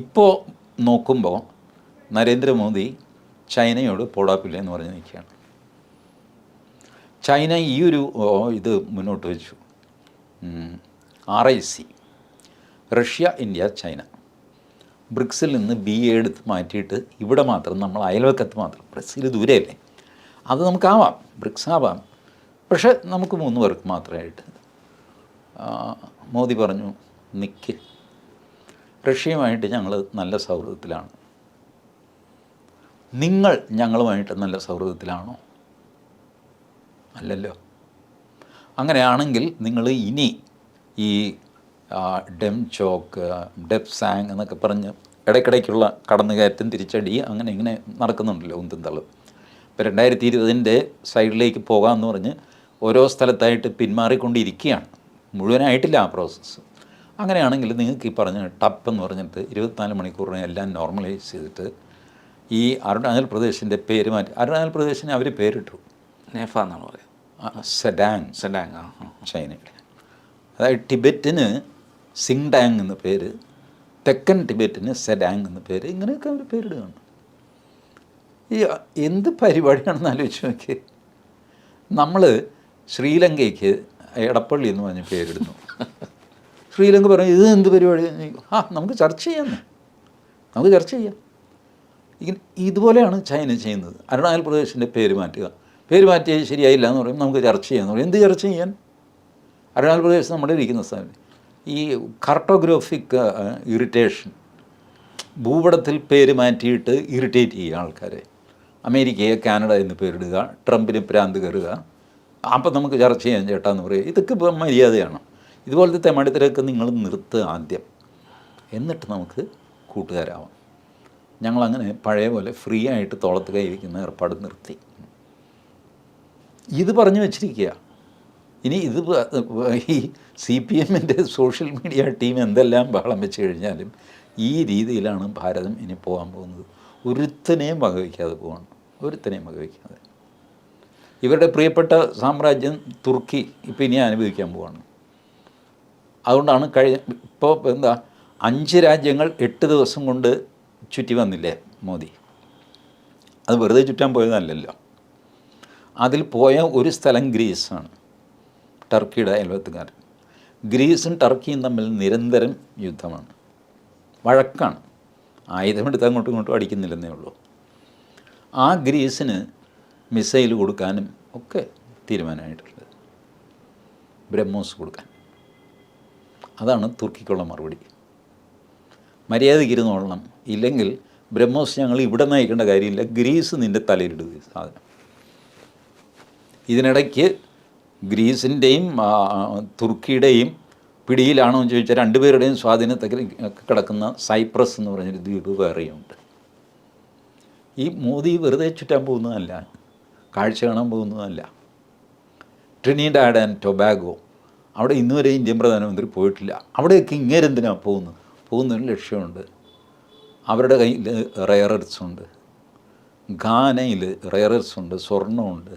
ഇപ്പോൾ നോക്കുമ്പോൾ നരേന്ദ്രമോദി ചൈനയോട് പോടാപ്പില്ല എന്ന് പറഞ്ഞ് നിൽക്കുകയാണ്. ചൈന ഈ ഒരു ഇത് മുന്നോട്ട് വെച്ചു. R I C Russia India China. ബ്രിക്സിൽ നിന്ന് ബി എ എടുത്ത് മാറ്റിയിട്ട് ഇവിടെ മാത്രം നമ്മൾ അയൽവക്കത്ത് മാത്രം. ബ്രസീൽ ദൂരെയല്ലേ അത് നമുക്കാവാം ബ്രിക്സ് ആവാം. പക്ഷേ നമുക്ക് മൂന്ന് പേർക്ക് മാത്രമായിട്ട് മോദി പറഞ്ഞു നിക്ക് റഷ്യയുമായിട്ട് ഞങ്ങൾ നല്ല സൗഹൃദത്തിലാണ്. നിങ്ങൾ ഞങ്ങളുമായിട്ട് നല്ല സൗഹൃദത്തിലാണോ? അല്ലല്ലോ. അങ്ങനെയാണെങ്കിൽ നിങ്ങൾ ഇനി ഈ ഡെം ചോക്ക് ഡെപ് സാങ് എന്നൊക്കെ പറഞ്ഞ് ഇടയ്ക്കിടയ്ക്കുള്ള കടന്നുകയറ്റം തിരിച്ചടി അങ്ങനെ ഇങ്ങനെ നടക്കുന്നുണ്ടല്ലോ ഉന്തും തള്ളും ഇപ്പോൾ രണ്ടായിരത്തി ഇരുപതിന്റെ സൈഡിലേക്ക് പോകാമെന്ന് പറഞ്ഞ് ഓരോ സ്ഥലത്തായിട്ട് പിന്മാറിക്കൊണ്ടിരിക്കുകയാണ്. മുഴുവനായിട്ടില്ല ആ പ്രോസസ്സ്. അങ്ങനെയാണെങ്കിൽ നിങ്ങൾക്ക് ഈ പറഞ്ഞ ടപ്പ് എന്ന് പറഞ്ഞിട്ട് ഇരുപത്തിനാല് മണിക്കൂറിനെ എല്ലാം നോർമലൈസ് ചെയ്തിട്ട് ഈ അരുണാചൽ പ്രദേശിന്റെ പേര് മാറ്റി അരുണാചൽ പ്രദേശിന് അവർ പേരിട്ടു. നേഫ എന്നാണ് പറയുന്നത്. സെഡാങ്. സെഡാങ്. ചൈനയുടെ. അതായത് ടിബറ്റിന് സിങ്ഡാങ് എന്ന പേര് തെക്കൻ ടിബറ്റിന് സെഡാങ് എന്ന പേര് ഇങ്ങനെയൊക്കെ അവർ പേരിടുകയാണ് ഈ എന്ത് പരിപാടിയാണെന്ന് ആലോചിച്ച് നോക്കി. നമ്മൾ ശ്രീലങ്കയ്ക്ക് എടപ്പള്ളി എന്ന് പറഞ്ഞ് പേരിടുന്നു. ശ്രീലങ്ക പറഞ്ഞു ഇത് എന്ത് പരിപാടി? ആ നമുക്ക് ചർച്ച ചെയ്യാം. നമുക്ക് ചർച്ച ചെയ്യാം. ഇങ്ങനെ ഇതുപോലെയാണ് ചൈന ചെയ്യുന്നത്. അരുണാചൽ പ്രദേശിന്റെ പേര് മാറ്റുക. പേര് മാറ്റിയത് ശരിയായില്ല എന്ന് പറയും നമുക്ക് ചർച്ച ചെയ്യാന്ന് പറയും. എന്ത് ചർച്ച ചെയ്യാൻ? അരുണാചൽ പ്രദേശ് നമ്മുടെ ഇരിക്കുന്ന സ്ഥലം. ഈ കാർട്ടോഗ്രാഫിക് ഇറിറ്റേഷൻ ഭൂപടത്തിൽ പേര് മാറ്റിയിട്ട് ഇറിറ്റേറ്റ് ചെയ്യുക ആൾക്കാരെ. അമേരിക്കയെ കാനഡ എന്ന് പേരിടുക ട്രംപിന് പ്രാന്ത് കയറുക. അപ്പം നമുക്ക് ചർച്ച ചെയ്യാൻ ചേട്ടാ എന്ന് പറയും ഇതൊക്കെ മര്യാദയാണ്. ഇതുപോലത്തെ തെമാടിത്തരമൊക്കെ നിങ്ങൾ നിർത്തുക ആദ്യം. എന്നിട്ട് നമുക്ക് കൂട്ടുകാരാവാം. ഞങ്ങളങ്ങനെ പഴയ പോലെ ഫ്രീ ആയിട്ട് തോളത്ത് കൈവയ്ക്കുന്ന ഏർപ്പാട് നിർത്തി. ഇത് പറഞ്ഞു വെച്ചിരിക്കുക. ഇനി ഇത് ഈ സി പി എമ്മിന്റെ സോഷ്യൽ മീഡിയ ടീം എന്തെല്ലാം ബഹളം വെച്ച് കഴിഞ്ഞാലും ഈ രീതിയിലാണ് ഭാരതം ഇനി പോകാൻ പോകുന്നത്. ഒരുത്തനെയും വകവയ്ക്കാതെ പോവാണ്. ഒരുത്തനെയും വകവയ്ക്കാതെ. ഇവരുടെ പ്രിയപ്പെട്ട സാമ്രാജ്യം തുർക്കി ഇപ്പം ഇനി അനുഭവിക്കാൻ പോവാണ്. അതുകൊണ്ടാണ് കഴിഞ്ഞ ഇപ്പോൾ എന്താ അഞ്ച് രാജ്യങ്ങൾ എട്ട് ദിവസം കൊണ്ട് ചുറ്റി വന്നില്ലേ മോദി? അത് വെറുതെ ചുറ്റാൻ പോയതല്ലല്ലോ. അതിൽ പോയ ഒരു സ്ഥലം ഗ്രീസാണ് ടർക്കിയുടെ അയൽവത്തുകാരൻ ഗ്രീസും ടർക്കിയും തമ്മിൽ നിരന്തരം യുദ്ധമാണ്. വഴക്കാണ്. ആയുധമെടുത്ത് അങ്ങോട്ടും ഇങ്ങോട്ടും അടിക്കുന്നില്ലെന്നേ ഉള്ളൂ. ആ ഗ്രീസിന് മിസൈൽ കൊടുക്കാനും ഒക്കെ തീരുമാനമായിട്ടുള്ളത്. ബ്രഹ്മോസ് കൊടുക്കാൻ. അതാണ് തുർക്കിക്കുള്ള മറുപടി. മര്യാദയ്ക്ക് ഇരുന്നോളണം ഇല്ലെങ്കിൽ ബ്രഹ്മോസ് ഞങ്ങൾ ഇവിടെ നയിക്കേണ്ട കാര്യമില്ല. ഗ്രീസ് നിന്റെ തലയിലിടുക സാധനം. ഇതിനിടയ്ക്ക് ഗ്രീസിന്റെയും തുർക്കിയുടെയും പിടിയിലാണോ എന്ന് ചോദിച്ചാൽ രണ്ടുപേരുടെയും സ്വാധീനത്തിൽ കിടക്കുന്ന സൈപ്രസ് എന്ന് പറഞ്ഞൊരു ദ്വീപ് വേറെയുണ്ട്. ഈ മോദി വെറുതെ ചുറ്റാൻ പോകുന്നതല്ല. കാഴ്ച കാണാൻ പോകുന്നതല്ല. ട്രിനിഡാഡ് ആൻഡ് ടൊബാഗോ അവിടെ ഇന്നുവരെ ഇന്ത്യൻ പ്രധാനമന്ത്രി പോയിട്ടില്ല. അവിടെയൊക്കെ ഇങ്ങേരെന്തിനാണ് പോകുന്നത് പോകുന്നതിന് ലക്ഷ്യമുണ്ട്. അവരുടെ കയ്യിൽ റയറർസ് ഉണ്ട്. ഘാനയിൽ റയറർസ് ഉണ്ട്. സ്വർണമുണ്ട്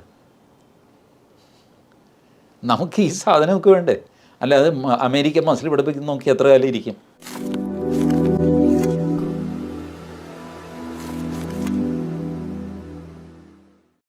നമുക്ക് ഈ സാധനമൊക്കെ വേണ്ടേ? അല്ലാതെ മ- അമേരിക്ക മസിൽ പിടിപ്പിക്കുന്ന നോക്കി എത്ര കാലം ഇരിക്കും?